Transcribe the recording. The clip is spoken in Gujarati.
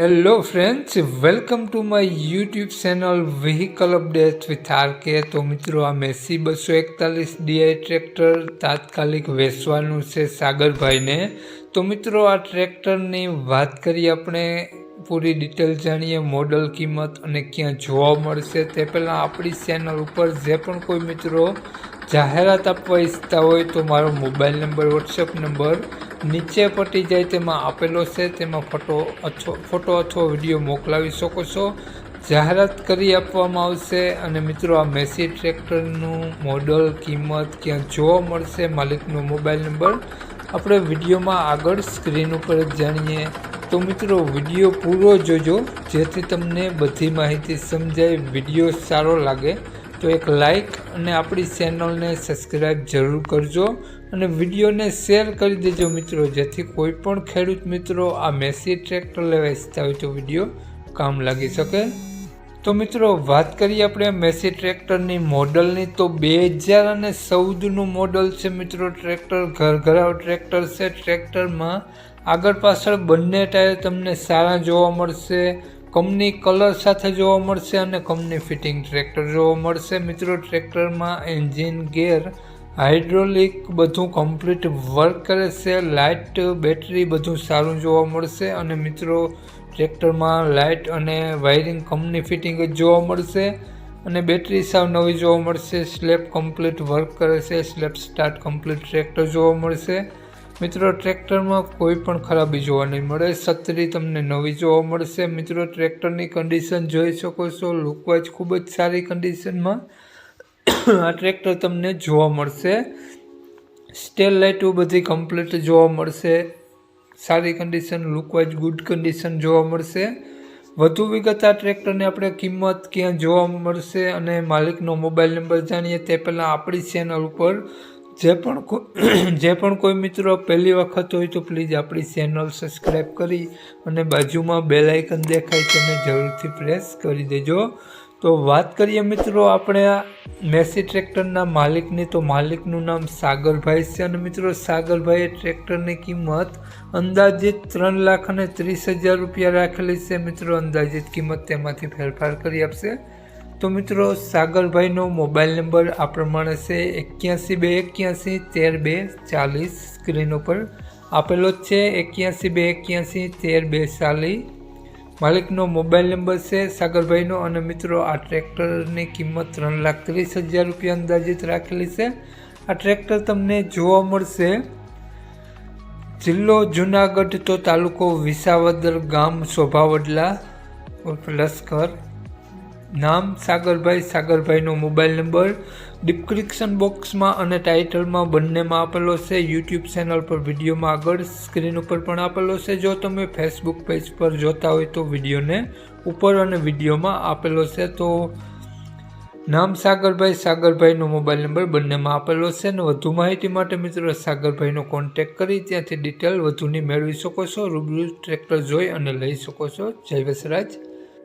Hello friends welcome to my YouTube channel vehicle update with R K તો મિત્રો, આ મેસી બસો એકતાલીસ ડીઆઈ ટ્રેક્ટર તાત્કાલિક વેચવાનું છે સાગરભાઈને. તો મિત્રો, આ ટ્રેક્ટરની વાત કરીએ આપણે, પૂરી ડિટેલ જાણીએ, મોડલ કિંમત અને ક્યાં જોવા મળશે. તે પહેલાં આપણી ચેનલ ઉપર જે પણ કોઈ મિત્રો જાહેરાત આપવા ઈચ્છતા હોય તો મારો મોબાઈલ નંબર વોટ્સએપ નંબર નીચે પટી જાય તેમાં આપેલો છે, તેમાં ફોટો અથવા ફોટો અથવા વીડિયો મોકલાવી શકો છો. જાહેરાત કરી આપવામાં આવશે અને મિત્રો આ મેસી ટ્રેક્ટરનું મોડલ, કિંમત ક્યાં જોવા મળશે, માલિકનો મોબાઈલ નંબર આપણે વિડીયોમાં આગળ સ્ક્રીન ઉપર જાણીએ. તો મિત્રો, વીડિયો પૂરો જોજો, જેથી તમને બધી માહિતી સમજાય, વીડિયો સારો લાગે. તો એક લાઈક અને આપણી ચેનલને સબસ્ક્રાઈબ જરૂર કરજો અને વિડીયોને શેર કરી દેજો મિત્રો, જેથી કોઈ પણ ખેડૂત મિત્રો આ મેસી ટ્રેક્ટર લેવા ઈચ્છતા હોય તો વીડિયો કામ લાગી શકે. તો મિત્રો, વાત કરીએ આપણે મેસી ટ્રેક્ટરની મોડલની. તો બે હજાર અને ચૌદનું મોડલ છે મિત્રો ટ્રેક્ટર ઘર ઘરાવ ટ્રેક્ટર છે. ટ્રેક્ટરમાં આગળ પાછળ બંને ટાયર તમને સારા જોવા મળશે. કંપની કલર સાથે જોવા મળશે અને કંપની ફિટિંગ ટ્રેક્ટર જોવા મળશે. મિત્રો, ટ્રેક્ટરમાં એન્જિન ગેર હાઇડ્રોલિક બધું કમ્પ્લીટ વર્ક કરે છે. લાઇટ, બેટરી બધું સારું જોવા મળશે અને મિત્રો, ટ્રેક્ટરમાં લાઇટ અને વાયરિંગ કંપની ફિટિંગ જ જોવા મળશે અને બેટરી સાવ નવી જોવા મળશે. સ્લેબ કમ્પ્લીટ વર્ક કરે છે. સ્લેબ સ્ટાર્ટ કમ્પ્લીટ ટ્રેક્ટર જોવા મળશે. મિત્રો, ટ્રેક્ટરમાં કોઈ પણ ખરાબી જોવા નહીં મળે. છત્રી તમને નવી જોવા મળશે. મિત્રો, ટ્રેક્ટરની કન્ડિશન જોઈ શકો છો. લુકવાઇઝ ખૂબ જ સારી કન્ડિશનમાં આ ટ્રેક્ટર તમને જોવા મળશે. સ્ટેલ લાઇટો બધી કમ્પ્લીટ જોવા મળશે. સારી કન્ડિશન લુકવાઇઝ ગુડ કન્ડિશન જોવા મળશે. વધુ વિગત આ ટ્રેક્ટરની આપણે કિંમત ક્યાં જોવા મળશે અને માલિકનો મોબાઈલ નંબર જાણીએ તે પહેલાં આપણી ચેનલ ઉપર જે પણ જે પણ કોઈ મિત્રો પહેલી વખત હોય તો પ્લીઝ આપણી ચેનલ સબસ્ક્રાઈબ કરી અને બાજુમાં બેલ આઇકન દેખાય તેને જરૂરથી પ્રેસ કરી દેજો. તો વાત કરીએ મિત્રો આપણે આ મેસી ટ્રેક્ટરના માલિકની. તો માલિકનું નામ સાગરભાઈ છે અને મિત્રો સાગરભાઈએ ટ્રેક્ટરની કિંમત અંદાજિત ત્રણ લાખ અને ત્રીસ હજાર રૂપિયા રાખેલી છે. મિત્રો અંદાજિત કિંમત તેમાંથી ફેરફાર કરી આપશે. તો મિત્રો, સાગરભાઈનો મોબાઈલ નંબર આ પ્રમાણે છે એક્યાસી બે એક્યાસી તેર બે ચાલીસ. સ્ક્રીન ઉપર આપેલો જ છે એક્યાસી બે એક્યાસી તેર બે ચાલીસ. માલિકનો મોબાઈલ નંબર છે સાગરભાઈનો અને મિત્રો, આ ટ્રેક્ટરની કિંમત ત્રણ લાખ ત્રીસ હજાર રૂપિયા અંદાજિત રાખેલી છે. આ ટ્રેક્ટર તમને જોવા મળશે. જિલ્લો જુનાગઢ તો તાલુકો વિસાવદર ગામ, શોભાવડલા લશ્કર. નામ સાગરભાઈ. સાગરભાઈનો મોબાઈલ નંબર ડિસ્ક્રિપ્શન બોક્સમાં અને ટાઇટલમાં બંનેમાં આપેલો છે. યુટ્યુબ ચેનલ પર વિડીયોમાં આગળ સ્ક્રીન ઉપર પણ આપેલો છે. જો તમે ફેસબુક પેજ પર જોતા હોય તો વિડીયોને ઉપર અને વિડીયોમાં આપેલો છે. તો નામ સાગરભાઈ. સાગરભાઈનો મોબાઈલ નંબર બંનેમાં આપેલો છે. અને વધુ માહિતી માટે મિત્રો સાગરભાઈનો કોન્ટેક કરી ત્યાંથી ડિટેલ વધુની મેળવી શકો છો. રૂબરૂ ટ્રેક્ટર જોઈ અને લઈ શકો છો. જય વસરાજ.